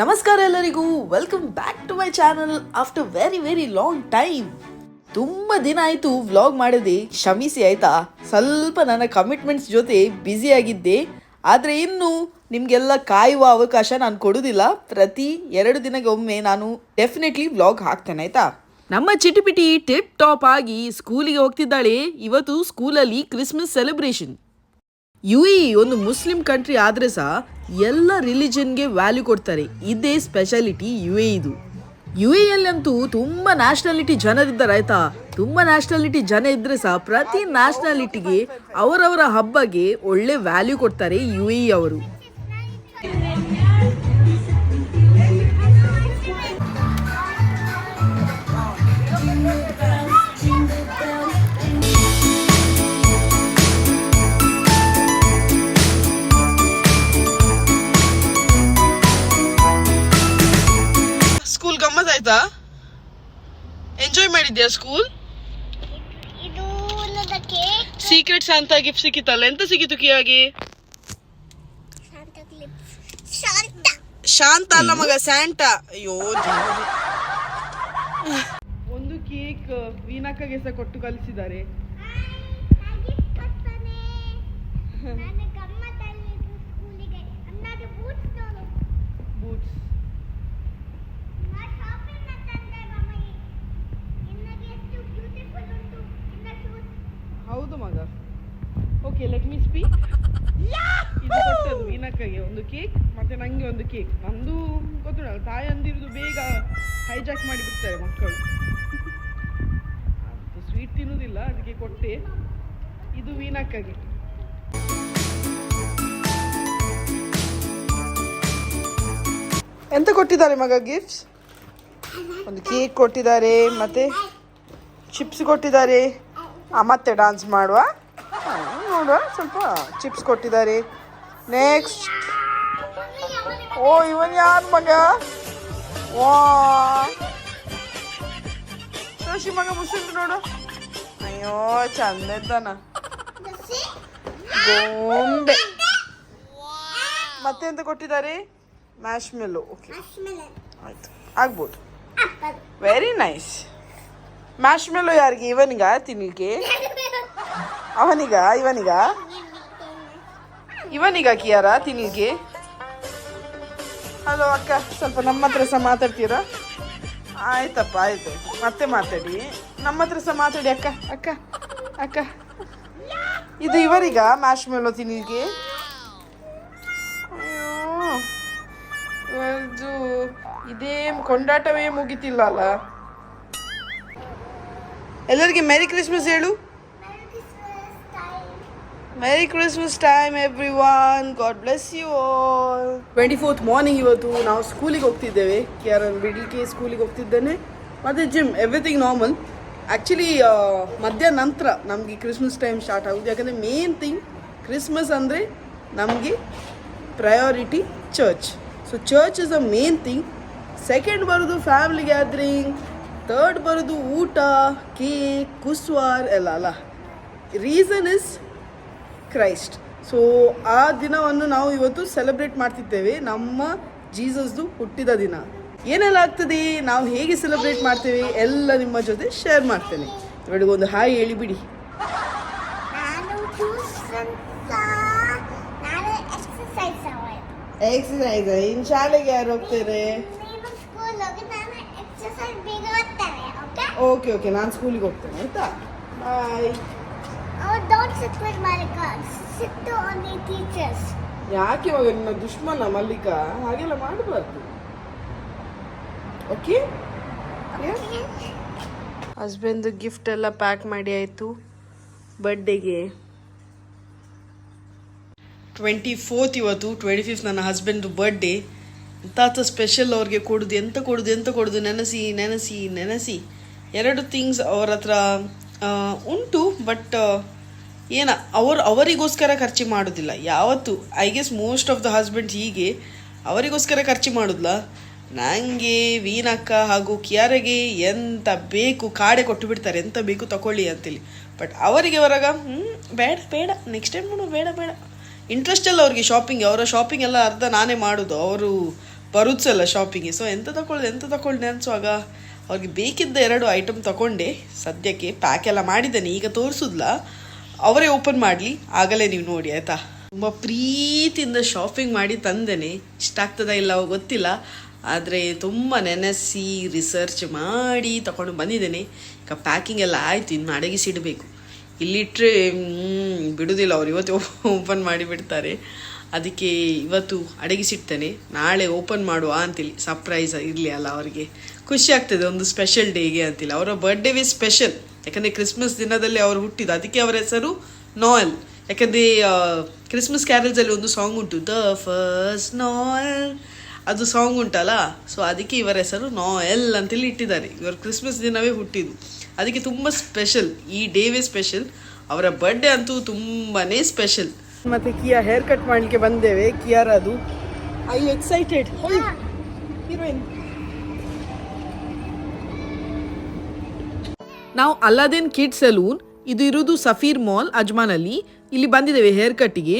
ನಮಸ್ಕಾರ ಎಲ್ಲರಿಗೂ. Welcome back to my channel after very very long time ತುಂಬ ದಿನ ಆಯಿತು ವ್ಲಾಗ್ ಮಾಡಿದೆ. ಕ್ಷಮಿಸಿ ಆಯ್ತಾ? ಸ್ವಲ್ಪ ನನ್ನ ಕಮಿಟ್ಮೆಂಟ್ಸ್ ಜೊತೆ ಬ್ಯುಸಿ ಆಗಿದ್ದೆ. ಆದರೆ ಇನ್ನು ನಿಮಗೆಲ್ಲ ಕಾಯುವ ಅವಕಾಶ ನಾನು ಕೊಡೋದಿಲ್ಲ. ಪ್ರತಿ ಎರಡು ದಿನಕ್ಕೆ ನಾನು ಡೆಫಿನೆಟ್ಲಿ ವ್ಲಾಗ್ ಹಾಕ್ತೇನೆ, ಆಯ್ತಾ? ನಮ್ಮ ಚಿಟಿಪಿಟಿ ಟಿಪ್ ಟಾಪ್ ಆಗಿ ಸ್ಕೂಲಿಗೆ ಹೋಗ್ತಿದ್ದಾಳೆ. ಇವತ್ತು ಸ್ಕೂಲಲ್ಲಿ ಕ್ರಿಸ್ಮಸ್ ಸೆಲೆಬ್ರೇಷನ್ ಯು ಇ ಒಂದು ಮುಸ್ಲಿಂ ಕಂಟ್ರಿ ಆದರೆ ಸಹ ಎಲ್ಲ ರಿಲಿಜನ್ಗೆ ವ್ಯಾಲ್ಯೂ ಕೊಡ್ತಾರೆ. ಇದೇ ಸ್ಪೆಷಾಲಿಟಿ ಯು ಎ ಇದು. ಯು ಅಂತೂ ತುಂಬ ನ್ಯಾಷನಾಲಿಟಿ ಜನರಿದ್ದಾರೆ ಆಯ್ತಾ? ತುಂಬ ನ್ಯಾಷನಾಲಿಟಿ ಜನ ಇದ್ರೆ ಸಹ ಪ್ರತಿ ನ್ಯಾಷನಾಲಿಟಿಗೆ ಅವರವರ ಹಬ್ಬಗೆ ಒಳ್ಳೆ ವ್ಯಾಲ್ಯೂ ಕೊಡ್ತಾರೆ ಯು ಎ ಅವರು. ಆಯ್ತಾ ಎಂಜಾಯ್ ಮಾಡಿದ್ಯಾ ಸ್ಕೂಲ್ ಸೀಕ್ರೆಟ್ ಶಾಂತ ಗಿಫ್ಟ್ ಸಿಕ್ಕಿತ್ತಲ್ಲ ಎಂತ ಸಿಕ್ಕಿತು ಕಿಯಾಗಿ? ಶಾಂತ ಕ್ಲಿಪ್ ಶಾಂತ ಶಾಂತ ಅಲ್ಲ ಮಗ ಸ್ಯಾಂಟ ಅಯ್ಯೋ ಒಂದು ಕೇಕ್ ವೀನಕ್ಕಗೆ ಸಹ ಕೊಟ್ಟು ಕಲಿಸಿದ್ದಾರೆ ಬೂಟ್ಸ್ ನೋಡು ಬೂಟ್ಸ್ ನಾ ಶಾಪಿಂಗ್ ತಂದೆ ಮಮ್ಮಿ ನಿನಗೆ ಎಷ್ಟು ಬ್ಯೂಟಿಫುಲ್ ಉಂಟು ನಿನ್ನ ಶೂಸ್ ಹೌದು ಮಗ ಓಕೆ ಲೆಟ್ ಮೀ ಸ್ಪೀಕ್ ಇದು ಕೊಟ್ಟದ್ದು ಒಂದು ಕೇಕ್ ಮತ್ತೆ ನಂಗೆ ಒಂದು ಕೇಕ್. ನಂದು ಗೊತ್ತಿಲ್ಲ ತಾಯಿ ಅಂದಿರುದು ಬೇಗ ಹೈಜಾಕ್ ಮಾಡಿ ಬಿಡ್ತಾರೆ ಮಕ್ಕಳು. ಅದು ಸ್ವೀಟ್ ತಿನ್ನುವುದಿಲ್ಲ ಅದಕ್ಕೆ ಕೊಟ್ಟೆ. ಇದು ವೀನಕ್ಕಗೆ ಎಂತ ಕೊಟ್ಟಿದ್ದಾರೆ ಮಗ ಗಿಫ್ಟ್ಸ್ ಒಂದು ಕೇಕ್ ಕೊಟ್ಟಿದ್ದಾರೆ ಮತ್ತೆ ಚಿಪ್ಸ್ ಕೊಟ್ಟಿದ್ದಾರೆ. ಮತ್ತೆ ಡಾನ್ಸ್ ಮಾಡುವ. ನೋಡುವ ಸ್ವಲ್ಪ ಚಿಪ್ಸ್ ಕೊಟ್ಟಿದ್ದಾರೆ. ನೆಕ್ಸ್ಟ್ ಓ ಇವನ್ ಯಾರು ಮಗ? ವಾ ಶಶಿ ಮಗ ಮುಸುಂಡು ನೋಡು. ಅಯ್ಯೋ ಚಂದ ಇದ್ದಾನ ಗೊಂಬೆ. ಮತ್ತೆ ಎಂತ ಕೊಟ್ಟಿದ್ದಾರೆ? ಮ್ಯಾಶ್ ಮೆಲ್ಲೋ ಓಕೆ ಆಯ್ತು. ಆಗ್ಬೋದು. ವೆರಿ ನೈಸ್ ಮ್ಯಾಶ್ ಮೇಲೋ ಯಾರಿಗೆ? ಇವನಿಗ, ತಿನ್ಲಿಕ್ಕೆ? ಅವನಿಗ, ಇವನಿಗ? ಇವನಿಗ ಕಿಯಾರ, ತಿನ್ಲಿಕ್ಕೆ? ಹಲೋ ಅಕ್ಕ, ಸ್ವಲ್ಪ ನಮ್ಮ ಹತ್ರ ಸಹ ಮಾತಾಡ್ತೀರಾ? ಆಯ್ತಪ್ಪ, ಆಯ್ತು. ಮತ್ತೆ ಮಾತಾಡಿ. ನಮ್ಮ ಹತ್ರ ಸಹ ಮಾತಾಡಿ ಅಕ್ಕ ಅಕ್ಕ ಅಕ್ಕ. ಇದು ಇವರಿಗ ಮ್ಯಾಶ್ ಮೇಲೋ ತಿನ್ಲಿಕ್ಕೆ ಇದು ಇದೇ ಕೊಂಡಾಟವೇ ಮುಗಿತಿಲ್ಲ ಅಲ್ಲ? ಎಲ್ಲರಿಗೆ ಮೆರಿ ಕ್ರಿಸ್ಮಸ್ ಹೇಳು. Merry Christmas time everyone God bless you all twenty fourth morning ಇವತ್ತು ನಾವು ಸ್ಕೂಲಿಗೆ ಹೋಗ್ತಿದ್ದೇವೆ. ಕೇರನ್ ಬಿಡ್ಲಿಕ್ಕೆ ಸ್ಕೂಲಿಗೆ ಹೋಗ್ತಿದ್ದೇನೆ. ಮತ್ತು ಜಿಮ್ ಎವ್ರಿಥಿಂಗ್ ನಾರ್ಮಲ್ ಆ್ಯಕ್ಚುಲಿ ಮಧ್ಯಾಹ್ನ ನಂತರ ನಮಗೆ ಕ್ರಿಸ್ಮಸ್ ಟೈಮ್ ಸ್ಟಾರ್ಟ್ ಆಗೋದು. ಯಾಕಂದರೆ ಮೇನ್ ಥಿಂಗ್ ಕ್ರಿಸ್ಮಸ್ ಅಂದರೆ ನಮಗೆ priority church so church is a main thing second ಬರೋದು ಫ್ಯಾಮಿಲಿ ಗ್ಯಾದ್ರಿಂಗ್ ಥರ್ಡ್ ಬರೋದು ಊಟ ಕೇಕ್ ಕುಸ್ವಾರ್ ಎಲ್ಲ ಅಲ್ಲ. ರೀಸನ್ ಇಸ್ ಕ್ರೈಸ್ಟ್ ಸೊ ಆ ದಿನವನ್ನು ನಾವು ಇವತ್ತು ಸೆಲೆಬ್ರೇಟ್ ಮಾಡ್ತಿದ್ದೇವೆ. ನಮ್ಮ ಜೀಸಸ್ದು ಹುಟ್ಟಿದ ದಿನ. ಏನೆಲ್ಲ ಆಗ್ತದೆ? ನಾವು ಹೇಗೆ ಸೆಲೆಬ್ರೇಟ್ ಮಾಡ್ತೇವೆ? ಎಲ್ಲ ನಿಮ್ಮ ಜೊತೆ ಶೇರ್ ಮಾಡ್ತೇನೆ. ಇವಳಿಗೆ ಒಂದು ಹಾಯ್ ಹೇಳಿ ಬಿಡಿ. ನಾನು ಜ್ಯೂಸ್ ಅಂತ ನಾನು ಎಕ್ಸರ್ಸೈಸ್ ಎಕ್ಸಸೈಸ್ ಇನ್ ಶಾಲೆಗೆ ಯಾರು ಹೋಗ್ತಾರೆ ನೀನು ಸ್ಕೂಲ್ ಹೋಗಿ ನಾನು ಎಕ್ಸರ್ಸೈಸ್ ಬೇಗ ಓದ್ತೇನೆ ಓಕೆ ಓಕೆ ನಾನು ಸ್ಕೂಲಿಗೆ ಹೋಗ್ತೇನೆ ಆಯ್ತಾ? ಬಾಯ್ ಅವ್ರು ಡೋಂಟ್ ಸಿಟ್ ವಿತ್ ಮಾಲಿಕ ಸಿಟ್ ಆನ್ ದಿ ಟೀಚರ್ಸ್ ಯಾಕೆ ಇವಾಗ ನಿನ್ನ ದುಶ್ಮನ ಮಲ್ಲಿಕಾ? ಹಾಗೆಲ್ಲ ಮಾಡಬಾರ್ದು. ಓಕೆ ಹಸ್ಬೆಂದು ಗಿಫ್ಟ್ ಎಲ್ಲ ಪ್ಯಾಕ್ ಮಾಡಿ ಆಯಿತು. ಬರ್ಡೇಗೆ ಟ್ವೆಂಟಿ ಫೋರ್ತ್ ಇವತ್ತು ಟ್ವೆಂಟಿ ಫಿಫ್ತ್ ನನ್ನ ಹಸ್ಬೆಂಡ್ದು ಬರ್ಡೇ ಎಂತಾತ ಸ್ಪೆಷಲ್ ಅವ್ರಿಗೆ ಕೊಡೋದು ಎಂತ ಕೊಡೋದು ಎಂತ ಕೊಡೋದು ನೆನೆಸಿ ನೆನೆಸಿ ನೆನೆಸಿ. ಎರಡು ಥಿಂಗ್ಸ್ ಅವ್ರ ಹತ್ರ ಉಂಟು ಬಟ್ ಏನ, ಅವರು, ಅವರಿಗೋಸ್ಕರ ಖರ್ಚು ಮಾಡೋದಿಲ್ಲ. ಯಾವತ್ತು I guess most of the husbands ಹೀಗೆ, ಅವರಿಗೋಸ್ಕರ ಖರ್ಚು ಮಾಡೋದಿಲ್ಲ ನನಗೆ ವೀನಕ್ಕ ಹಾಗೂ ಕಿಯಾರಿಗೆ ಎಂತ ಬೇಕು, ಕಾಡೆ ಕೊಟ್ಟು ಬಿಡ್ತಾರೆ, ಎಂತ ಬೇಕು ತಗೊಳ್ಳಿ ಅಂತೇಳಿ. ಬಟ್ ಅವರಿಗೆ ಹೊರಗ ಹ್ಞೂ ಬೇಡ ಬೇಡ ನೆಕ್ಸ್ಟ್ ಟೈಮ್ ನೋಡು, ಬೇಡ ಬೇಡ. ಇಂಟ್ರೆಸ್ಟ್ ಎಲ್ಲ ಅವ್ರಿಗೆ ಶಾಪಿಂಗ್ ಅವರ ಶಾಪಿಂಗ್ ಎಲ್ಲ ಅರ್ಧ ನಾನೇ ಮಾಡೋದು. ಅವರು ಬರುತ್ತಲ್ಲ ಶಾಪಿಂಗ್ಗೆ ಸೊ ಎಂತ ತಗೊಳ್ಳಿ ಎಂತ ತಗೊಳ್ಳಿ ಅನ್ಸುವಾಗ ಅವ್ರಿಗೆ ಬೇಕಿದ್ದ ಎರಡು ಐಟಮ್ ತಗೊಂಡೆ. ಸದ್ಯಕ್ಕೆ ಪ್ಯಾಕ್ ಎಲ್ಲ ಮಾಡಿದ್ದೇನೆ. ಈಗ ತೋರಿಸಿದ್ಲ? ಅವರೇ ಓಪನ್ ಮಾಡಲಿ. ಆಗಲೇ ನೀವು ನೋಡಿ, ಆಯಿತಾ? ತುಂಬ ಪ್ರೀತಿಯಿಂದ ಶಾಪಿಂಗ್ ಮಾಡಿ ತಂದೇನೆ. ಇಷ್ಟ ಆಗ್ತದ ಇಲ್ಲ ಗೊತ್ತಿಲ್ಲ. ಆದರೆ ತುಂಬ ನೆನೆಸಿ ರಿಸರ್ಚ್ ಮಾಡಿ ತಗೊಂಡು ಬಂದಿದ್ದೇನೆ. ಈಗ ಪ್ಯಾಕಿಂಗ್ ಎಲ್ಲ ಆಯಿತು. ಇನ್ನು ಅಡಗಿಸಿಡಬೇಕು ಇಲ್ಲಿಟ್ಟರೆ ಹ್ಞೂ ಬಿಡುವುದಿಲ್ಲ ಅವ್ರು ಇವತ್ತು ಓಪನ್ ಮಾಡಿಬಿಡ್ತಾರೆ. ಅದಕ್ಕೆ ಇವತ್ತು ಅಡಗಿಸಿಡ್ತೇನೆ. ನಾಳೆ ಓಪನ್ ಮಾಡುವ ಅಂತೇಳಿ ಸರ್ಪ್ರೈಸ್ ಇರಲಿ ಅಲ್ಲ ಅವರಿಗೆ. ಖುಷಿ ಆಗ್ತದೆ ಒಂದು ಸ್ಪೆಷಲ್ ಡೇಗೆ ಅಂತಿಲ್ಲ. ಅವರ ಬರ್ಡೇವೇ ಸ್ಪೆಷಲ್ ಯಾಕಂದರೆ ಕ್ರಿಸ್ಮಸ್ ದಿನದಲ್ಲಿ ಅವರು ಹುಟ್ಟಿದ ಅದಕ್ಕೆ ಅವರ ಹೆಸರು ನೋಯಲ್ ಯಾಕಂದರೆ ಕ್ರಿಸ್ಮಸ್ ಕ್ಯಾರಲ್ಸಲ್ಲಿ ಒಂದು ಸಾಂಗ್ ಉಂಟು. ದ ಫಸ್ಟ್ ನೋಯಲ್ ಅದು ಸಾಂಗ್ ಉಂಟಲ್ಲ? ಸೊ ಅದಕ್ಕೆ ಇವರ ಹೆಸರು ನೋಯಲ್ ಅಂತೇಳಿ ಇಟ್ಟಿದ್ದಾರೆ. ಇವರು ಕ್ರಿಸ್ಮಸ್ ದಿನವೇ ಹುಟ್ಟಿದ್ದು. ಅದಕ್ಕೆ ತುಂಬ ಸ್ಪೆಷಲ್ ಈ ಡೇವೇ ಸ್ಪೆಷಲ್ ಅವರ ಬರ್ಡೇ ಅಂತೂ ತುಂಬಾನೇ ಸ್ಪೆಷಲ್ ಮತ್ತೆ ಕಿಯಾ ಹೇರ್ ಕಟ್ ಮಾಡಲಿಕ್ಕೆ ಬಂದೇವೆ. ಕಿಯಾರ ಅದು ಐ ಎಕ್ಸೈಟೆಡ್ ಹೀರೋಯಿನ್ ನಾವು ಅಲ್ಲಾದೇನ್ ಕಿಡ್ ಸಲೂನ್, ಇದು ಇರೋದು ಸಫೀರ್ ಮಾಲ್ ಅಜ್ಮಾನಲ್ಲಿ ಇಲ್ಲಿ ಬಂದಿದ್ದೇವೆ ಹೇರ್ ಕಟ್ಗೆ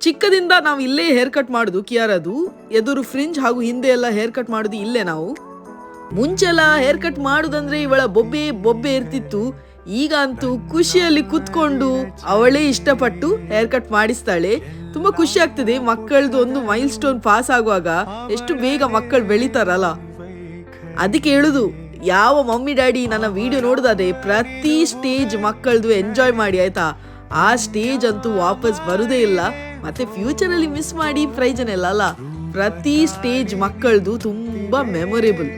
ಚಿಕ್ಕದಿಂದ ನಾವು ಇಲ್ಲೇ ಹೇರ್ ಕಟ್ ಮಾಡುದು ಅದು ಎದುರು ಫ್ರಿಂಜ್ ಹಾಗೂ ಹಿಂದೆ ಎಲ್ಲ ಹೇರ್ ಕಟ್ ಮಾಡುದು ಇಲ್ಲೇ ನಾವು. ಮುಂಚೆಲ್ಲ ಹೇರ್ ಕಟ್ ಮಾಡೋದಂದ್ರೆ ಇವಳ ಬೊಬ್ಬೆ ಬೊಬ್ಬೆ ಇರ್ತಿತ್ತು. ಈಗ ಅಂತೂ ಖುಷಿಯಲ್ಲಿ ಕುತ್ಕೊಂಡು ಅವಳೇ ಇಷ್ಟಪಟ್ಟು ಹೇರ್ ಕಟ್ ಮಾಡಿಸ್ತಾಳೆ. ತುಂಬಾ ಖುಷಿ ಆಗ್ತದೆ, ಮಕ್ಕಳದು ಒಂದು ಮೈಲ್ ಸ್ಟೋನ್ ಪಾಸ್ ಆಗುವಾಗ ಎಷ್ಟು ಬೇಗ ಮಕ್ಕಳು ಬೆಳಿತಾರಲ್ಲ. ಅದಕ್ಕೆ ಹೇಳುದು ಯಾವ ಮಮ್ಮಿ ಡ್ಯಾಡಿ ನನ್ನ ವಿಡಿಯೋ ನೋಡಿದಾದ್ರೆ ಪ್ರತಿ ಸ್ಟೇಜ್ ಮಕ್ಕಳದು ಎಂಜಾಯ್ ಮಾಡಿ, ಆಯ್ತಾ? ಆ ಸ್ಟೇಜ್ ಅಂತೂ ವಾಪಸ್ ಬರುದೇ ಇಲ್ಲ. ಮತ್ತೆ ಫ್ಯೂಚರ್ ಅಲ್ಲಿ ಮಿಸ್ ಮಾಡಿ ಪ್ರೈಜ್ ಇಲ್ಲ ಅಲ್ಲ? ಪ್ರತಿ ಸ್ಟೇಜ್ ಮಕ್ಕಳದು ತುಂಬಾ ಮೆಮೊರೇಬಲ್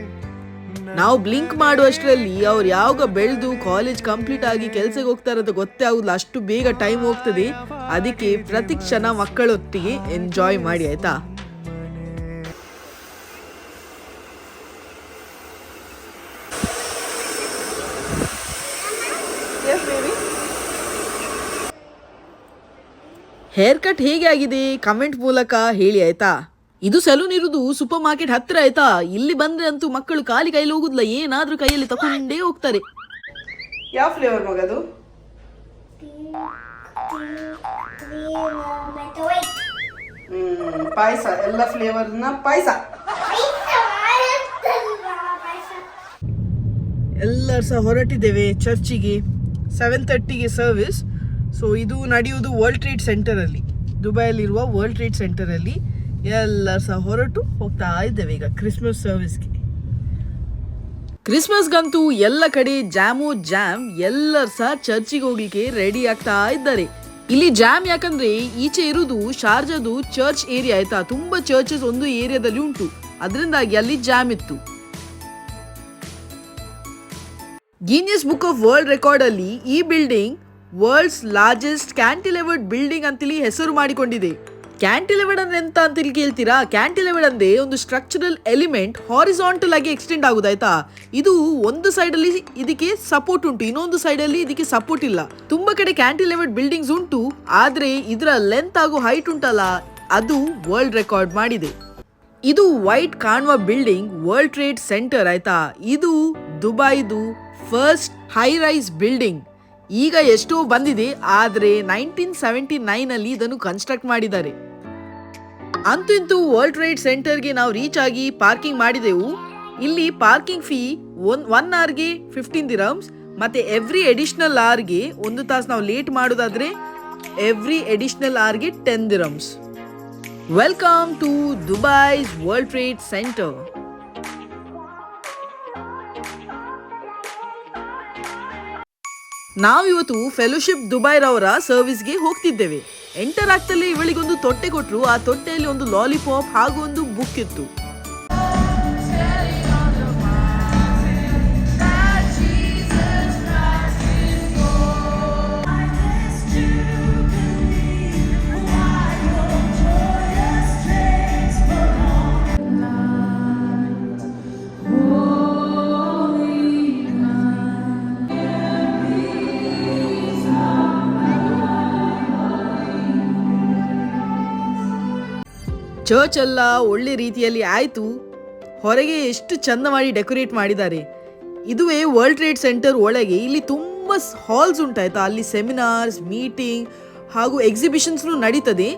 ನಾವು ಬ್ಲಿಂಕ್ ಮಾಡುವಷ್ಟರಲ್ಲಿ ಅವ್ರು ಯಾವಾಗ ಬೆಳೆದು ಕಾಲೇಜ್ ಕಂಪ್ಲೀಟ್ ಆಗಿ ಕೆಲಸಕ್ಕೆ ಹೋಗ್ತಾರೆ ಅಂತ ಗೊತ್ತೇ ಆಗುದಿಲ್ಲ. ಅಷ್ಟು ಬೇಗ ಟೈಮ್ ಹೋಗ್ತದೆ. ಅದಕ್ಕೆ ಪ್ರತಿ ಕ್ಷಣ ಮಕ್ಕಳೊಟ್ಟಿಗೆ ಎಂಜಾಯ್ ಮಾಡಿ, ಆಯ್ತಾ? ಹೇರ್ ಕಟ್ ಹೇಗೆ ಆಗಿದೆ? ಕಮೆಂಟ್ ಮೂಲಕ ಹೇಳಿ ಆಯ್ತಾ? ಇದು ಸಲೂನ್ ಇರುವುದು ಸೂಪರ್ ಮಾರ್ಕೆಟ್ ಹತ್ರ ಆಯ್ತಾ? ಇಲ್ಲಿ ಬಂದ್ರೆ ಅಂತೂ ಮಕ್ಕಳು ಖಾಲಿ ಕೈಲಿ ಹೋಗುದಿಲ್ಲ. ಏನಾದ್ರೂ ಕೈಯಲ್ಲಿ ತಕೊಂಡೇ ಹೋಗ್ತಾರೆ. ಯಾವ ಫ್ಲೇವರ್ ಮಗದು ಪಾಯಸ. ಎಲ್ಲ ಫ್ಲೇವರ್ನ ಪಾಯಸ. ಎಲ್ಲರೂ ಸಹ ಹೊರಟಿದ್ದೇವೆ ಚರ್ಚಿಗೆ. ಸೆವೆನ್ ಥರ್ಟಿಗೆ ಸರ್ವಿಸ್ ಸೊ ಇದು ನಡೆಯುವುದು ವರ್ಲ್ಡ್ ಟ್ರೇಡ್ ಸೆಂಟರಲ್ಲಿ ದುಬೈಯಲ್ಲಿರುವ ವರ್ಲ್ಡ್ ಟ್ರೇಡ್ ಸೆಂಟರಲ್ಲಿ ಎಲ್ಲರೂ ಸಹ ಹೊರಟು ಹೋಗ್ತಾ ಇದ್ದೇವೆ ಈಗ ಕ್ರಿಸ್ಮಸ್ ಸರ್ವಿಸ್ಗೆ ಕ್ರಿಸ್ಮಸ್ಗಂತೂ ಎಲ್ಲ ಕಡೆ ಜಾಮು ಜಾಮ್ ಎಲ್ಲರೂ ಸಹ ಚರ್ಚಿಗೆ ಹೋಗಲಿಕ್ಕೆ ರೆಡಿ ಆಗ್ತಾ ಇದ್ದಾರೆ. ಇಲ್ಲಿ ಜಾಮ್ ಯಾಕಂದ್ರೆ ಈಚೆ ಇರುವುದು ಶಾರ್ಜಾದು ಚರ್ಚ್ ಏರಿಯಾ ಆಯ್ತಾ? ತುಂಬಾ ಚರ್ಚಸ್ ಒಂದು ಏರಿಯಾದಲ್ಲಿ ಉಂಟು. ಅದರಿಂದಾಗಿ ಅಲ್ಲಿ ಜಾಮ್ ಇತ್ತು. Guinness book of world record ಅಲ್ಲಿ ಈ building world's largest cantilevered building ಅಂತೇಳಿ ಹೆಸರು ಮಾಡಿಕೊಂಡಿದೆ. ಕ್ಯಾಂಟಿಲೆವರ್ಡ್ ಅಂದ್ರೆ ಎಂತ ಅಂತೇಳಿ ಕೇಳ್ತೀರಾ? ಕ್ಯಾಂಟಿಲೆವರ್ಡ್ ಅಂದ್ರೆ ಒಂದು ಸ್ಟ್ರಕ್ಚರಲ್ ಎಲಿಮೆಂಟ್ ಹಾರಿಸಾಂಟಲ್ ಆಗಿ ಎಕ್ಸ್ಟೆಂಡ್ ಆಗುದಾಯ್ತಾ? ಇದು ಒಂದು ಸೈಡ್ ಅಲ್ಲಿ ಇದಕ್ಕೆ ಸಪೋರ್ಟ್ ಉಂಟು, ಇನ್ನೊಂದು ಸೈಡ್ ಅಲ್ಲಿ ಇದಕ್ಕೆ ಸಪೋರ್ಟ್ ಇಲ್ಲ. ತುಂಬಾ ಕಡೆ ಕ್ಯಾಂಟಿಲೆವರ್ಡ್ ಬಿಲ್ಡಿಂಗ್ಸ್ ಉಂಟು, ಆದ್ರೆ ಇದರ ಲೆಂತ್ ಹಾಗೂ ಹೈಟ್ ಉಂಟಲ್ಲ, ಅದು ವರ್ಲ್ಡ್ ರೆಕಾರ್ಡ್ ಮಾಡಿದೆ. ಇದು ವೈಟ್ ಕಾಣುವ ಬಿಲ್ಡಿಂಗ್ ವರ್ಲ್ಡ್ ಟ್ರೇಡ್ ಸೆಂಟರ್ ಆಯ್ತಾ? ಇದು ದುಬೈದು ಫಸ್ಟ್ ಹೈ ರೈಸ್ ಬಿಲ್ಡಿಂಗ್. ಈಗ ಎಷ್ಟೋ ಬಂದಿದೆ, ಆದರೆ ನೈನ್ಟೀನ್ ಸೆವೆಂಟಿ ನೈನ್ ಅಲ್ಲಿ ಇದನ್ನು ಕನ್ಸ್ಟ್ರಕ್ಟ್ ಮಾಡಿದ್ದಾರೆ. ಅಂತೂ ಇಂತೂ ವರ್ಲ್ಡ್ ಟ್ರೇಡ್ ಸೆಂಟರ್ಗೆ ನಾವು ರೀಚ್ ಆಗಿ ಪಾರ್ಕಿಂಗ್ ಮಾಡಿದೆವು. ಇಲ್ಲಿ ಪಾರ್ಕಿಂಗ್ ಫೀ ಒನ್ ಒನ್ ಅವರ್ಗೆ ಫಿಫ್ಟೀನ್ ದಿರಮ್ಸ್ ಮತ್ತೆ ಎವ್ರಿ ಎಡಿಷ್ನಲ್ ಅವರ್ಗೆ ಒಂದು ತಾಸು ನಾವು ಲೇಟ್ ಮಾಡೋದಾದ್ರೆ ಎವ್ರಿ ಎಡಿಷ್ನಲ್ ಅವರ್ಗೆ ten dirhams welcome to Dubai's world trade centre ನಾವಿವತ್ತು ಫೆಲೋಶಿಪ್ ದುಬೈರವರ ಸರ್ವಿಸ್ಗೆ ಹೋಗ್ತಿದ್ದೇವೆ. ಎಂಟರ್ ಆಗ್ತಲೇ ಇವಳಿಗೊಂದು ತೊಟ್ಟೆ ಕೊಟ್ಟರು ಆ ತೊಟ್ಟೆಯಲ್ಲಿ ಒಂದು ಲಾಲಿಪಾಪ್ ಹಾಗೂ ಒಂದು ಬುಕ್ ಇತ್ತು. ಚರ್ಚ್ ಎಲ್ಲ ಒಳ್ಳೆ ರೀತಿಯಲ್ಲಿ ಆಯಿತು. ಹೊರಗೆ ಎಷ್ಟು ಚಂದ ಮಾಡಿ ಡೆಕೋರೇಟ್ ಮಾಡಿದ್ದಾರೆ. ಇದುವೇ ವರ್ಲ್ಡ್ ಟ್ರೇಡ್ ಸೆಂಟರ್ ಒಳಗೆ ಇಲ್ಲಿ ತುಂಬ ಹಾಲ್ಸ್ ಉಂಟಾಯ್ತಾ. ಅಲ್ಲಿ ಸೆಮಿನಾರ್ಸ್ ಮೀಟಿಂಗ್ ಹಾಗೂ ಎಕ್ಸಿಬಿಷನ್ಸ್ನು ನಡೀತದೆ.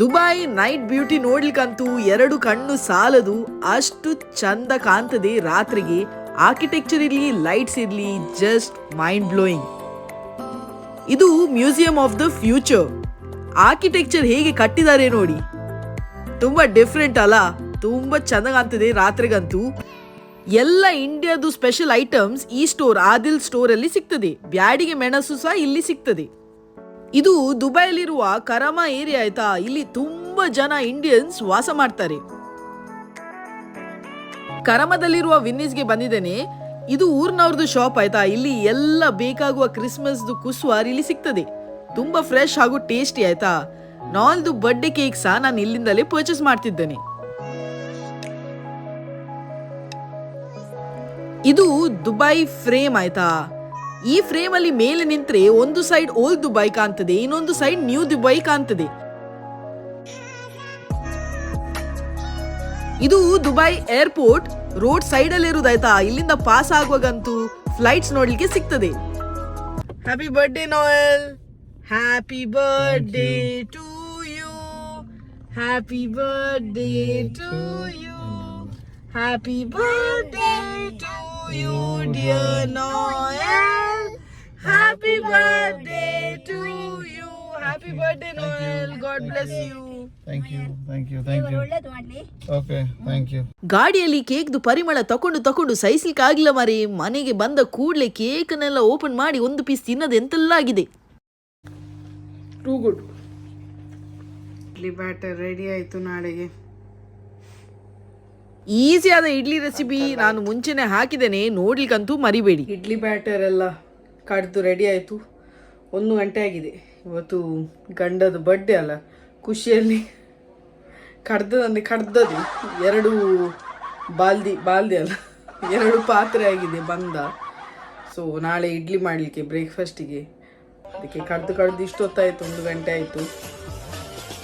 ದುಬೈ ನೈಟ್ ಬ್ಯೂಟಿ ನೋಡ್ಲಿಕ್ಕಂತೂ ಎರಡು ಕಣ್ಣು ಸಾಲದು, ಅಷ್ಟು ಚಂದ ಕಾಣ್ತದೆ ರಾತ್ರಿಗೆ. ಆರ್ಕಿಟೆಕ್ಚರ್ ಇರಲಿ ಲೈಟ್ಸ್ ಇರಲಿ ಜಸ್ಟ್ ಮೈಂಡ್ ಬ್ಲೋಯಿಂಗ್ ಇದು museum of the future architecture ಹೇಗೆ ಕಟ್ಟಿದ್ದಾರೆ ನೋಡಿ. ತುಂಬಾ ಡಿಫ್ರೆಂಟ್ ಅಲ್ಲ, ತುಂಬಾ ಚಂದ ಕಾಣ್ತದೆ ರಾತ್ರಿಗಂತೂ. ಎಲ್ಲ ಇಂಡಿಯಾದು ಸ್ಪೆಷಲ್ ಐಟಮ್ಸ್ ಈ ಸ್ಟೋರ್ ಆದಿಲ್ ಸ್ಟೋರ್ ಅಲ್ಲಿ ಸಿಗ್ತದೆ. ಬ್ಯಾಡಿಗೆ ಮೆಣಸು ಸಹ ಇಲ್ಲಿ ಸಿಗ್ತದೆ. ಇದು ದುಬೈಲಿರುವ ಕರಮ ಏರಿಯಾ ಆಯ್ತಾ? ಇಲ್ಲಿ ತುಂಬಾ ಜನ ಇಂಡಿಯನ್ಸ್ ವಾಸ ಮಾಡ್ತಾರೆ. ಕರಮದಲ್ಲಿರುವ ವಿನ್ನಿಸ್ಗೆ ಬಂದಿದ್ದೇನೆ. ಇದು ಊರ್ನವ್ರದ್ದು ಶಾಪ್ ಆಯ್ತಾ? ಇಲ್ಲಿ ಎಲ್ಲ ಬೇಕಾಗುವ ಕ್ರಿಸ್ಮಸ್ದು ಕುಸ್ವಾರ್ ಇಲ್ಲಿ ಸಿಗ್ತದೆ. ತುಂಬಾ ಫ್ರೆಶ್ ಹಾಗೂ ಟೇಸ್ಟಿ ಆಯ್ತಾ? ನಾಲ್ದು ಬರ್ಡೆ ಕೇಕ್ ಸಹ ನಾನು ಇಲ್ಲಿಂದಲೇ ಪರ್ಚೇಸ್ ಮಾಡ್ತಿದ್ದೇನೆ. ಇದು ದುಬೈ ಫ್ರೇಮ್ ಆಯ್ತಾ? ಈ ಫ್ರೇಮ್ ಅಲ್ಲಿ ಮೇಲೆ ನಿಂತ್ರೆ ಒಂದು ಸೈಡ್ ಓಲ್ಡ್ ದುಬೈ ಕಾಣ್ತದೆ ಇನ್ನೊಂದು ಸೈಡ್ ನ್ಯೂ ದುಬೈ ಕಾಣ್ತದೆ. ಇದು ದುಬೈ ಏರ್ಪೋರ್ಟ್ ರೋಡ್ ಸೈಡ್ ಅಲ್ಲಿ ಇರುದಾಯ್ತಾ ಇಲ್ಲಿಂದ ಪಾಸ್ ಆಗುವಾಗಂತೂ ಫ್ಲೈಟ್ಸ್ ನೋಡ್ಲಿಕ್ಕೆ ಸಿಗ್ತದೆ. Happy birthday Noel happy birthday to you happy birthday to you happy birthday to you dear Noel happy birthday to you happy birthday Noel God bless you. Thank you thank you thank you okay thank you ಗಾಡಿಯಲ್ಲಿ ಕೇಕ್ದು ಪರಿಮಳ ತಕೊಂಡು ತಕೊಂಡು ಸಹಿಸ್ಲಿಕ್ಕೆ ಆಗಿಲ್ಲ ಮಾರಿ. ಮನೆಗೆ ಬಂದ ಕೂಡಲೇ ಕೇಕನ್ನೆಲ್ಲ ಓಪನ್ ಮಾಡಿ ಒಂದು ಪೀಸ್ ತಿನ್ನದ ಎಂತೆಲ್ಲ ಆಗಿದೆ too good idli batter ready ಆಯಿತು ನಾಳೆಗೆ. ಈಸಿಯಾದ ಇಡ್ಲಿ ರೆಸಿಪಿ ನಾನು ಮುಂಚೆನೆ ಹಾಕಿದ್ದೇನೆ. ನೋಡ್ಲಿಕ್ಕಂತೂ ಮರಿಬೇಡಿ. ಇಡ್ಲಿ ಬ್ಯಾಟರ್ ಎಲ್ಲ ಕಡ್ದು ರೆಡಿ ಆಯಿತು. ಒಂದು ಗಂಟೆ ಆಗಿದೆ. ಇವತ್ತು ಗಂಡದ ಬರ್ಡೇ ಅಲ್ಲ. ಖುಷಿಯಲ್ಲಿ ಕಡ್ದದಂದ್ರೆ ಕಡ್ದದು ಎರಡು ಬಾಲ್ದಿ ಬಾಲ್ದಿ ಅಲ್ಲ. ಎರಡು ಪಾತ್ರೆ ಆಗಿದೆ ಬಂದ. ಸೊ ನಾಳೆ ಇಡ್ಲಿ ಮಾಡಲಿಕ್ಕೆ ಬ್ರೇಕ್ಫಾಸ್ಟಿಗೆ ಅದಕ್ಕೆ ಕಡ್ದು ಕಡ್ದು ಇಷ್ಟೊತ್ತಾಯಿತು. ಒಂದು ಗಂಟೆ ಆಯಿತು.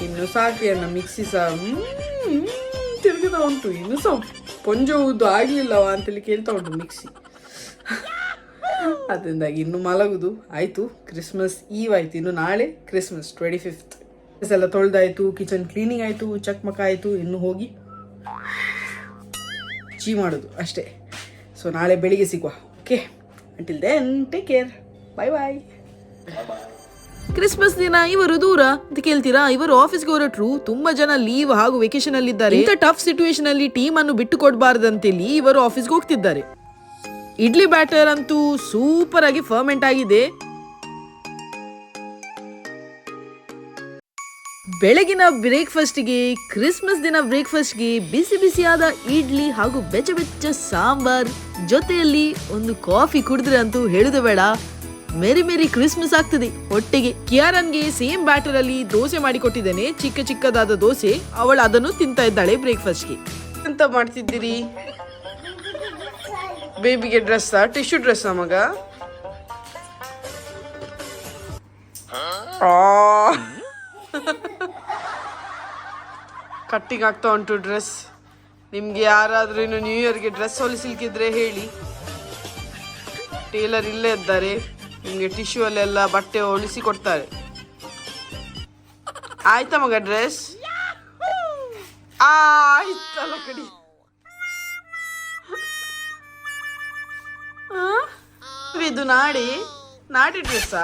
ಇನ್ನು ಅನ್ನ ಮಿಕ್ಸಿ ಸಹ ತಿರುಗಿದ ಉಂಟು. ಇನ್ನು ಸಹ ಪೊಂಜೋದು ಆಗಲಿಲ್ಲವ ಅಂತೇಳಿ ಕೇಳ್ತಾ ಉಂಟು ಮಿಕ್ಸಿ ಅದರಿಂದಾಗಿ ಇನ್ನು ಮಲಗುದು. ಆಯಿತು ಕ್ರಿಸ್ಮಸ್ ಈವ್ ಆಯ್ತು. ಇನ್ನು ನಾಳೆ ಕ್ರಿಸ್ಮಸ್ ಟ್ವೆಂಟಿ ಫಿಫ್ತ್ ಎಲ್ಲ ತೊಳೆದಾಯ್ತು ಕಿಚನ್ ಕ್ಲೀನಿಂಗ್ ಆಯಿತು ಚಕ್ಮಕ ಆಯಿತು, ಇನ್ನು ಹೋಗಿ ಚೀ ಮಾಡೋದು ಅಷ್ಟೇ. ಸೊ ನಾಳೆ ಬೆಳಿಗ್ಗೆ ಸಿಗುವ. Okay until then take care bye bye Christmas ದಿನ ಇವರು ದೂರ. ಅಂತ ಕೇಳ್ತೀರಾ? ಇವರು ಆಫೀಸ್ಗೆ ಹೊರಟ್ರು ತುಂಬಾ ಜನ ಲೀವ್ ಹಾಗೂ ವೆಕೇಶನ್ ಅಲ್ಲಿ ಇದ್ದಾರೆ ಟಫ್ ಸಿಚುವೇಶನ್ ಅಲ್ಲಿ ಟೀಮ್ ಅನ್ನು ಬಿಟ್ಟು ಕೊಡಬಾರ್ದಂತೇಳಿ ಇವರು ಆಫೀಸ್ಗೆ ಹೋಗ್ತಿದ್ದಾರೆ. ಇಡ್ಲಿ ಬ್ಯಾಟರ್ ಅಂತೂ ಸೂಪರ್ ಆಗಿ ಫರ್ಮೆಂಟ್ ಆಗಿದೆ. ಬೆಳಗಿನ ಬ್ರೇಕ್ಫಾಸ್ಟ್ಗೆ ಕ್ರಿಸ್ಮಸ್ ದಿನ ಬ್ರೇಕ್ಫಾಸ್ಟ್ಗೆ ಬಿಸಿ ಬಿಸಿಯಾದ ಇಡ್ಲಿ ಹಾಗೂ ಬೆಚ್ಚ ಬೆಚ್ಚ ಸಾಂಬಾರ್ ಜೊತೆಯಲ್ಲಿ ಒಂದು ಕಾಫಿ ಕುಡಿದ್ರೆ ಅಂತೂ ಹೇಳುದು ಬೇಡ. ಮೇರಿ ಮೇರಿ ಕ್ರಿಸ್ಮಸ್ ಆಗ್ತದೆ. ಒಟ್ಟಿಗೆ ಕಿಯಾರನ್ಗೆ ಸೇಮ್ ಬ್ಯಾಟರ್ ಅಲ್ಲಿ ದೋಸೆ ಮಾಡಿ ಕೊಟ್ಟಿದ್ದೇನೆ. ಚಿಕ್ಕ ಚಿಕ್ಕದಾದ ದೋಸೆ, ಅವಳು ಅದನ್ನು ತಿಂತಾ ಇದ್ದಾಳೆ ಬ್ರೇಕ್ಫಾಸ್ಟ್ಗೆ. ಎಂತ ಮಾಡ್ತಿದ್ದೀರಿ? ಬೇಬಿಗೆ ಡ್ರೆಸ್ ಟಿಶ್ಯೂ ಡ್ರೆಸ್ ಮಗ? ಕಟ್ಟಿಂಗ್ ಆಗ್ತಾ ಉಂಟು ಡ್ರೆಸ್ ನಿಮ್ಗೆ ಯಾರಾದ್ರೂ ಇನ್ನು ನ್ಯೂ ಇಯರ್ಗೆ ಡ್ರೆಸ್ ಹೊಲಿಸ್ಲಿಕ್ಕಿದ್ರೆ ಹೇಳಿ. ಟೇಲರ್ ಇಲ್ಲೇ ಇದ್ದಾರೆ. ನಿಮಗೆ ಟಿಶ್ಯೂ ಅಲ್ಲೆಲ್ಲ ಬಟ್ಟೆ ಹೊಲಿಸಿ ಕೊಡ್ತಾರೆ. ಆಯ್ತಾ ಮಗ ಡ್ರೆಸ್ ಆಯ್ತಲ್ಲ ಕಡಿ ಇದು ನಾಡಿ. ನಾಡಿ ಡ್ರೆಸ್ಸಾ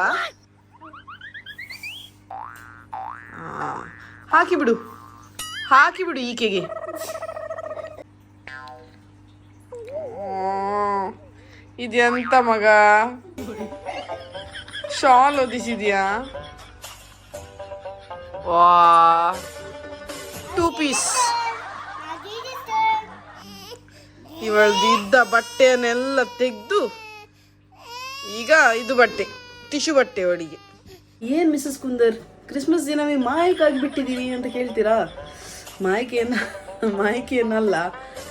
ಬಿಡು. ಹಾಕಿ ಬಿಡು ಈಕೆಗೆ. ಇದೆಂತ ಮಗ? ಶಾಲ್ ಹೊದಿಸಿದ್ಯಾ? ವಾ. ಟೂ ಪೀಸ್ ಇವಳ್ದಿದ್ದ ಬಟ್ಟೆಯನ್ನೆಲ್ಲ ತೆಗೆದು ಈಗ ಇದು ಬಟ್ಟೆ, ಟಿಶ್ಯೂ ಬಟ್ಟೆ ಅವಳಿಗೆ ಏನ್ ಮಿಸಸ್ ಕುಂದರ್? ಕ್ರಿಸ್ಮಸ್ ದಿನವೇ ಮಾಯಕಾಗಿ ಬಿಟ್ಟಿದ್ದೀವಿ ಅಂತ ಕೇಳ್ತೀರಾ? ಮಾಯಕೆಯನ್ನ, ಮಾಯಕೆಯನ್ನಲ್ಲ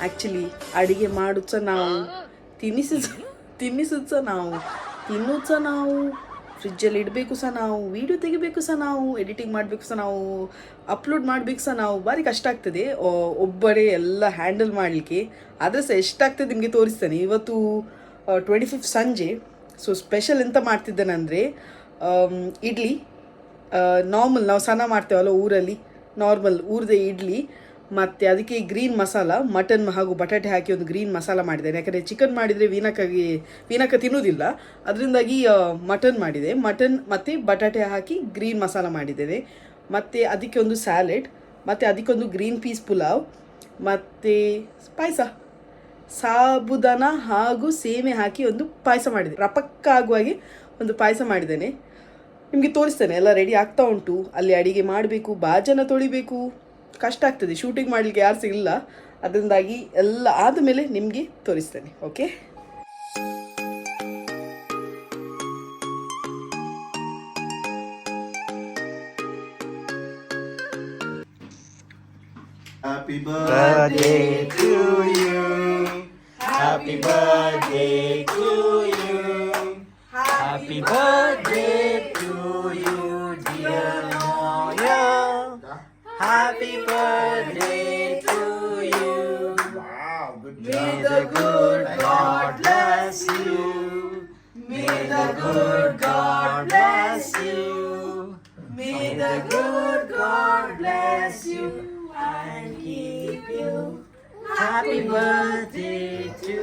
ಆ್ಯಕ್ಚುಲಿ ಅಡಿಗೆ ಮಾಡುತ್ತ ನಾವು ತಿನ್ನಿಸ ತಿನ್ನಿಸುತ್ತ ಸಹ ನಾವು ತಿನ್ನೋದು ಸಹ ನಾವು ಫ್ರಿಜ್ಜಲ್ಲಿ ಇಡಬೇಕು ಸಹ ನಾವು ವಿಡಿಯೋ ತೆಗಿಬೇಕು ಸಹ ನಾವು ಎಡಿಟಿಂಗ್ ಮಾಡಬೇಕು ಸಹ ನಾವು ಅಪ್ಲೋಡ್ ಮಾಡಬೇಕು ಸಹ ನಾವು, ಭಾರಿ ಕಷ್ಟ ಆಗ್ತದೆ. ಒಬ್ಬರೇ ಎಲ್ಲ ಹ್ಯಾಂಡಲ್ ಮಾಡಲಿಕ್ಕೆ. ಆದರೆ ಸಹ ಎಷ್ಟಾಗ್ತದೆ ನಿಮಗೆ ತೋರಿಸ್ತೇನೆ. ಇವತ್ತು ಟ್ವೆಂಟಿ ಫಿಫ್ತ್ ಸಂಜೆ. ಸೊ ಸ್ಪೆಷಲ್ ಎಂತ ಮಾಡ್ತಿದ್ದೇನೆಂದರೆ ಇಡ್ಲಿ ನಾರ್ಮಲ್ ನಾವು ಸಣ್ಣ ಮಾಡ್ತೇವಲ್ಲ ಊರಲ್ಲಿ ನಾರ್ಮಲ್ ಊರದ ಇಡ್ಲಿ, ಮತ್ತು ಅದಕ್ಕೆ ಗ್ರೀನ್ ಮಸಾಲ ಮಟನ್ ಹಾಗೂ ಬಟಾಟೆ ಹಾಕಿ ಒಂದು ಗ್ರೀನ್ ಮಸಾಲ ಮಾಡಿದ್ದೇನೆ. ಯಾಕಂದರೆ ಚಿಕನ್ ಮಾಡಿದರೆ ವೀನಕ್ಕಾಗಿ ವೀನಕ್ಕ ತಿನ್ನೋದಿಲ್ಲ. ಅದರಿಂದಾಗಿ ಮಟನ್ ಮಾಡಿದೆ. ಮಟನ್ ಮತ್ತು ಬಟಾಟೆ ಹಾಕಿ ಗ್ರೀನ್ ಮಸಾಲ ಮಾಡಿದ್ದೇನೆ. ಮತ್ತು ಅದಕ್ಕೆ ಒಂದು ಸ್ಯಾಲೆಡ್ ಮತ್ತು ಅದಕ್ಕೊಂದು ಗ್ರೀನ್ ಪೀಸ್ ಪುಲಾವ್, ಮತ್ತು ಪಾಯಸ. ಸಾಬುದಾನ ಹಾಗೂ ಸೇಮೆ ಹಾಕಿ ಒಂದು ಪಾಯಸ ಮಾಡಿದೆ. ರಪಕ್ಕ ಆಗುವಾಗೆ ಒಂದು ಪಾಯಸ ಮಾಡಿದ್ದೇನೆ. ನಿಮಗೆ ತೋರಿಸ್ತೇನೆ, ಎಲ್ಲ ರೆಡಿ ಆಗ್ತಾ ಉಂಟು. ಅಲ್ಲಿ ಅಡಿಗೆ ಮಾಡಬೇಕು ಬಾಜನ ತೊಳಿಬೇಕು. ಕಷ್ಟ ಆಗ್ತದೆ ಶೂಟಿಂಗ್ ಮಾಡಲಿಕ್ಕೆ ಯಾರು ಸಿಗಲ್ಲ ಅದರಿಂದಾಗಿ ಎಲ್ಲ ಆದಮೇಲೆ ನಿಮಗೆ ತೋರಿಸ್ತೇನೆ okay Happy birthday to you. Happy birthday to you. Happy birthday to you, dear Noya. Happy birthday to you. Wow, good. May the good God bless you. May the good God bless you. May the good God bless you and keep you. Happy birthday to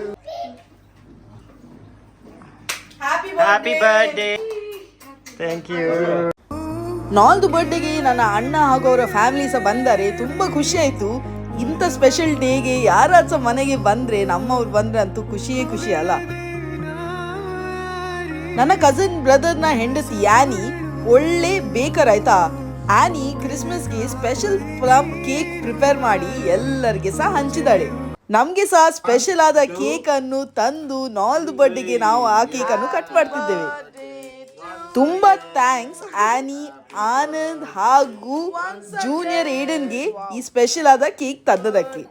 Happy birthday. Thank you. ನಾಲ್ದು ಬರ್ಡೇಗೆ ನನ್ನ ಅಣ್ಣ ಹಾಗೂ ಅವರ family ಸಹ ಬಂದರೆ ತುಂಬ ಖುಷಿ ಆಯಿತು. ಇಂಥ ಸ್ಪೆಷಲ್ ಡೇಗೆ ಯಾರಾದ್ರೂ ಸಹ ಮನೆಗೆ ಬಂದರೆ ನಮ್ಮವ್ರು ಬಂದರೆ ಅಂತೂ ಖುಷಿಯೇ ಖುಷಿ ಅಲ್ಲ. ನನ್ನ ಕಸಿನ್ ಬ್ರದರ್ನ ಹೆಂಡತಿ ಯಾನಿ ಒಳ್ಳೆ ಬೇಕರ್ ಆಯ್ತಾ. ಆ್ಯನಿ ಕ್ರಿಸ್ಮಸ್ಗೆ ಸ್ಪೆಷಲ್ ಪ್ಲಮ್ ಕೇಕ್ ಪ್ರಿಪೇರ್ ಮಾಡಿ ಎಲ್ಲರಿಗೆ ಸಹ ಹಂಚಿದಾಳೆ. ನಮಗೆ ಸಹ ಸ್ಪೆಷಲ್ ಆದ ಕೇಕ್ ಅನ್ನು ತಂದು ನಾಲ್ದು ಬರ್ಡೆಗೆ ನಾವು ಆ ಕೇಕ್ ಅನ್ನು ಕಟ್ ಮಾಡ್ತಿದ್ದೇವೆ. ತುಂಬಾ ಥ್ಯಾಂಕ್ಸ್ ಆನಿ, ಆನಂದ್ ಹಾಗೂ ಜೂನಿಯರ್ ಏಡನ್ಗೆ ಈ ಸ್ಪೆಷಲ್ ಆದ ಕೇಕ್ ತಂದದಕ್ಕೆ.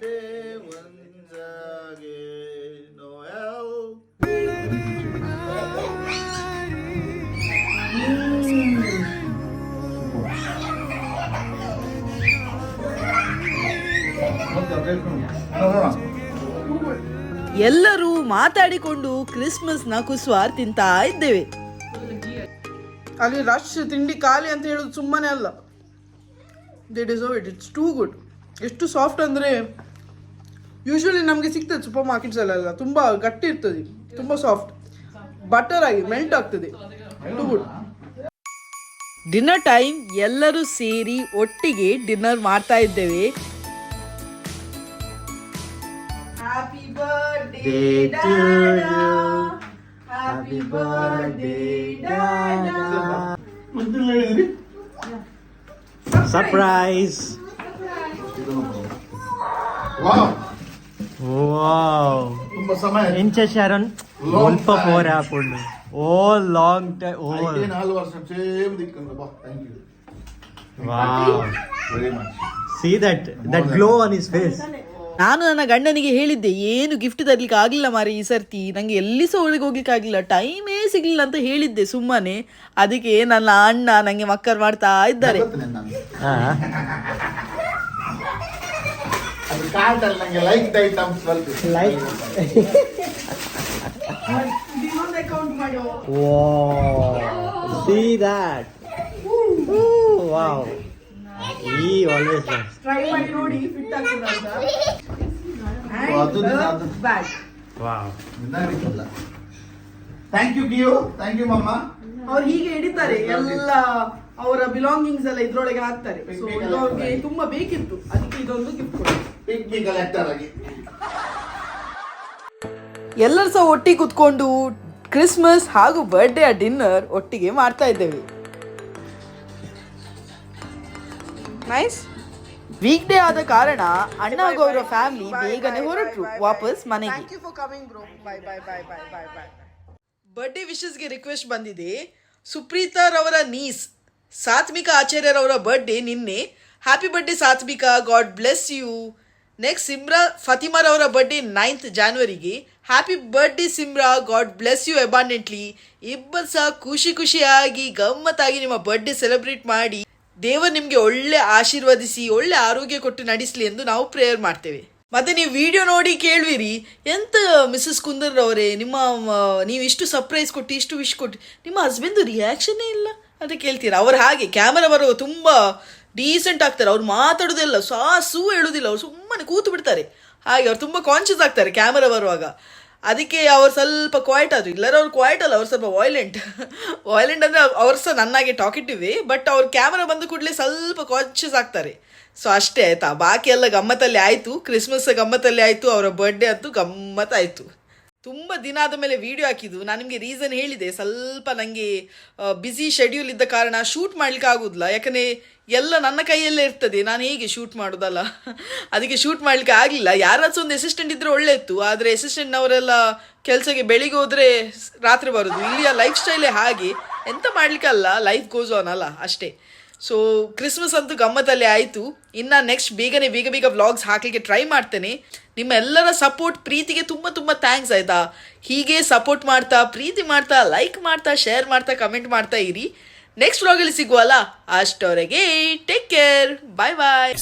ಎಲ್ಲರೂ ಮಾತಾಡಿಕೊಂಡು ಕ್ರಿಸ್ಮಸ್ನ ಕುಸುವಾರ್ ತಿಂತಾ ಇದ್ದೇವೆ. ಅಲ್ಲಿ ರಶ್ ತಿಂಡಿ ಖಾಲಿ ಅಂತ ಹೇಳೋದು ಸುಮ್ಮನೆ ಅಲ್ಲ. They deserve it it's too good ಎಷ್ಟು ಸಾಫ್ಟ್ ಅಂದರೆ ಯೂಶ್ವಲಿ ನಮಗೆ ಸಿಗ್ತದೆ ಸೂಪರ್ ಮಾರ್ಕೆಟ್ಸಲ್ಲೆಲ್ಲ ತುಂಬ ಗಟ್ಟಿ ಇರ್ತದೆ. ತುಂಬ ಸಾಫ್ಟ್ ಬಟರ್ ಆಗಿ ಮೆಲ್ಟ್ ಆಗ್ತದೆ. ಟೂ ಗುಡ್ ಡಿನ್ನರ್ ಟೈಮ್ ಎಲ್ಲರೂ ಸೇರಿ ಒಟ್ಟಿಗೆ ಡಿನ್ನರ್ ಮಾಡ್ತಾ ಇದ್ದೇವೆ. Happy Day to you. Happy birthday, Dada. Surprise! Wow Wow! ತುಂಬಾ ಸಮಯ ಎಂಚ ಶರಣ್ ಸ್ವಲ್ಪ ಪೋರ ಹಾಕೊಂಡು ಓ ಲಾಂಗ್ ಟೈಮ್ ಓ ಐದೇ ನಾಲ್ಕು ವರ್ಷ ಸೇಮ್ ದಿಕ್ಕಂಗ ಬಾ thank you wow very much see that that glow on his face ನಾನು ನನ್ನ ಗಂಡನಿಗೆ ಹೇಳಿದ್ದೆ ಏನು ಗಿಫ್ಟ್ ತರಲಿಕ್ಕೆ ಆಗಲಿಲ್ಲ ಮಾರಿ ಈ ಸರ್ತಿ. ನನಗೆ ಎಲ್ಲಿ ಸಹ ಒಳಗೆ ಹೋಗ್ಲಿಕ್ಕೆ ಆಗಲಿಲ್ಲ. ಟೈಮೇ ಸಿಗ್ಲಿಲ್ಲ ಅಂತ ಹೇಳಿದ್ದೆ ಸುಮ್ಮನೆ. ಅದಕ್ಕೆ ನನ್ನ ಅಣ್ಣ ನನಗೆ ಮಕ್ಕರ್ ಮಾಡ್ತಾ ಇದ್ದಾರೆ. ಲೈಕ್ ಈ ಆಲ್ವೇಸ್ ಟ್ರೈ ಮಾಡಿ ನೋಡಿ ಫಿಟ್ ಅದು ಅದು. ಬ್ಯಾಗ್ ವಾವ್ ಥ್ಯಾಂಕ್ ಯು ಗಿಯು ಥ್ಯಾಂಕ್ ಯು ಮಮ್ಮ ಅವ್ರು ಹೀಗೆ ಹಿಡಿತಾರೆ ಎಲ್ಲ ಅವರ ಬಿಲಾಂಗಿಂಗ್ಸ್ ಎಲ್ಲ ಇದ್ರೊಳಗೆ ಹಾಕ್ತಾರೆ. ಸೊ ಇದು ಅವ್ರಿಗೆ ತುಂಬಾ ಬೇಕಿತ್ತು. ಅದಕ್ಕೆ ಇದೊಂದು ಗಿಫ್ಟ್ ಕೊಡಿ. ಪಿಕ್ ಮಿ ಕಲೆಕ್ಟರ್ ಆಗಿ. ಎಲ್ಲರೂ ಸಹ ಒಟ್ಟಿಗೆ ಕುತ್ಕೊಂಡು ಕ್ರಿಸ್ಮಸ್ ಹಾಗೂ ಬರ್ಡೇ ಡಿನ್ನರ್ ಒಟ್ಟಿಗೆ ಮಾಡ್ತಾ ಇದ್ದೇವೆ. ನೈಸ್ ವೀಕ್ ಡೇ ಆದ ಕಾರಣ ಅಣ್ಣ ಹಾಗೂ ಅವರ ಫ್ಯಾಮಿಲಿ ಬೇಗನೆ ಹೊರಟರು ವಾಪಸ್ ಮನೆಗೆ. ಬರ್ಡೇ ವಿಶಸ್ಗೆ ರಿಕ್ವೆಸ್ಟ್ ಬಂದಿದೆ. ಸುಪ್ರೀತಾರವರ ನೀಸ್ ಸಾತ್ವಿಕ ಆಚಾರ್ಯರವರ ಬರ್ಡೇ ನಿನ್ನೆ. Happy birthday Satvika. God bless you next Simra ಫತಿಮಾರವರ birthday ninth ಜಾನ್ವರಿಗೆ happy birthday Simra God bless you abundantly ಇಬ್ಬರು ಸಹ ಖುಷಿ ಖುಷಿಯಾಗಿ ಗಮ್ಮತ್ತಾಗಿ ನಿಮ್ಮ ಬರ್ಡೇ ಸೆಲೆಬ್ರೇಟ್ ಮಾಡಿ. ದೇವರು ನಿಮಗೆ ಒಳ್ಳೆ ಆಶೀರ್ವದಿಸಿ, ಒಳ್ಳೆ ಆರೋಗ್ಯ ಕೊಟ್ಟು ನಡೆಸಲಿ ಎಂದು ನಾವು ಪ್ರೇಯರ್ ಮಾಡ್ತೇವೆ. ಮತ್ತೆ ನೀವು ವಿಡಿಯೋ ನೋಡಿ ಕೇಳುವಿರಿ. ಎಂತ ಮಿಸಸ್ ಕುಂದರ್ ಅವರೇ ನಿಮ್ಮ ನೀವು ಇಷ್ಟು ಸರ್ಪ್ರೈಸ್ ಕೊಟ್ಟು, ಇಷ್ಟು ವಿಶ್ ಕೊಟ್ಟು, ನಿಮ್ಮ ಹಸ್ಬೆಂಡು ರಿಯಾಕ್ಷನ್ನೇ ಇಲ್ಲ? ಅಂತ ಕೇಳ್ತೀರಾ? ಅವ್ರು ಹಾಗೆ ಕ್ಯಾಮರಾ ಬರುವ ತುಂಬ ಡೀಸೆಂಟ್ ಆಗ್ತಾರೆ. ಅವ್ರು ಮಾತಾಡೋದಿಲ್ಲ ಸಾಸು ಹೇಳೋದಿಲ್ಲ. ಅವ್ರು ಸುಮ್ಮನೆ ಕೂತು ಬಿಡ್ತಾರೆ. ಹಾಗೆ ಅವ್ರು ತುಂಬ ಕಾನ್ಷಿಯಸ್ ಆಗ್ತಾರೆ ಕ್ಯಾಮರಾ ಬರುವಾಗ. ಅದಕ್ಕೆ ಅವ್ರು ಸ್ವಲ್ಪ ಕ್ವಾಯ್ಟ್ ಆದ್ರು. ಇಲ್ಲರ ಅವ್ರು ಕ್ವಾಯ್ಟ್ ಅಲ್ಲ, ಅವ್ರು ಸ್ವಲ್ಪ ವಾಯ್ಲೆಂಟ್ ವಾಯ್ಲೆಂಟ್ ಅಂದರೆ ಅವ್ರು ಸಹ ನನ್ನಾಗೆ ಟಾಕಿಟ್ಟಿವಿ ಬಟ್ ಅವ್ರ ಕ್ಯಾಮ್ರಾ ಬಂದ ಕೂಡಲೇ ಸ್ವಲ್ಪ ಕಾನ್ಷಿಯಸ್ ಆಗ್ತಾರೆ. ಸೊ ಅಷ್ಟೇ ಆಯ್ತಾ? ಬಾಕಿ ಎಲ್ಲ ಗಮ್ಮತ್ತಲ್ಲಿ ಆಯಿತು. ಕ್ರಿಸ್ಮಸ್ ಗಮ್ಮತ್ತಲ್ಲಿ ಆಯಿತು, ಅವರ ಬರ್ಡೇ ಅಂತೂ ಗಮ್ಮತ್ತಾಯಿತು. ತುಂಬ ದಿನ ಆದ ಮೇಲೆ ವಿಡಿಯೋ ಹಾಕಿದ್ದು. ನಾನು ನಿಮಗೆ ರೀಸನ್ ಹೇಳಿದೆ. ಸ್ವಲ್ಪ ನನಗೆ ಬ್ಯುಸಿ ಶೆಡ್ಯೂಲ್ ಇದ್ದ ಕಾರಣ ಶೂಟ್ ಮಾಡ್ಲಿಕ್ಕೆ ಆಗೋದಿಲ್ಲ. ಯಾಕಂದರೆ ಎಲ್ಲ ನನ್ನ ಕೈಯಲ್ಲೇ ಇರ್ತದೆ. ನಾನು ಹೇಗೆ ಶೂಟ್ ಮಾಡೋದಲ್ಲ? ಅದಕ್ಕೆ ಶೂಟ್ ಮಾಡಲಿಕ್ಕೆ ಆಗಲಿಲ್ಲ. ಯಾರಾದ್ರೂ ಒಂದು ಅಸಿಸ್ಟೆಂಟ್ ಇದ್ದರೆ ಒಳ್ಳೆ ಇತ್ತು ಆದರೆ ಅಸಿಸ್ಟೆಂಟ್ನವರೆಲ್ಲ ಕೆಲಸಕ್ಕೆ ಬೆಳಿಗ್ಗೆ ಹೋದರೆ ರಾತ್ರಿ ಬರೋದು. ಇಲ್ಲಿಯ ಲೈಫ್ ಸ್ಟೈಲೇ ಹಾಗೆ. ಎಂತ ಮಾಡಲಿಕ್ಕಲ್ಲ ಲೈಫ್ ಗೋಸ್ ಆನ್ ಅಲ್ಲ, ಅಷ್ಟೇ. ಸೊ ಕ್ರಿಸ್ಮಸ್ ಅಂತೂ ಗಮ್ಮತ್ತಲ್ಲಿ ಆಯಿತು. ಇನ್ನು ನೆಕ್ಸ್ಟ್ ಬೇಗನೆ, ಬೇಗ ಬೇಗ ವ್ಲಾಗ್ಸ್ ಹಾಕಲಿಕ್ಕೆ ಟ್ರೈ ಮಾಡ್ತೇನೆ. ನಿಮ್ಮೆಲ್ಲರ ಸಪೋರ್ಟ್ ಪ್ರೀತಿಗೆ ತುಂಬ ತುಂಬ ಥ್ಯಾಂಕ್ಸ್ ಆಯಿತಾ? ಹೀಗೆ ಸಪೋರ್ಟ್ ಮಾಡ್ತಾ, ಪ್ರೀತಿ ಮಾಡ್ತಾ ಲೈಕ್ ಮಾಡ್ತಾ ಶೇರ್ ಮಾಡ್ತಾ ಕಮೆಂಟ್ ಮಾಡ್ತಾ ಇರಿ. ನೆಕ್ಸ್ಟ್ ವ್ಲಾಗಲ್ಲಿ ಸಿಗುವಲ್ಲ, ಅಷ್ಟೊರೆಗೆ ಟೇಕ್ ಕೇರ್ ಬಾಯ್ ಬಾಯ್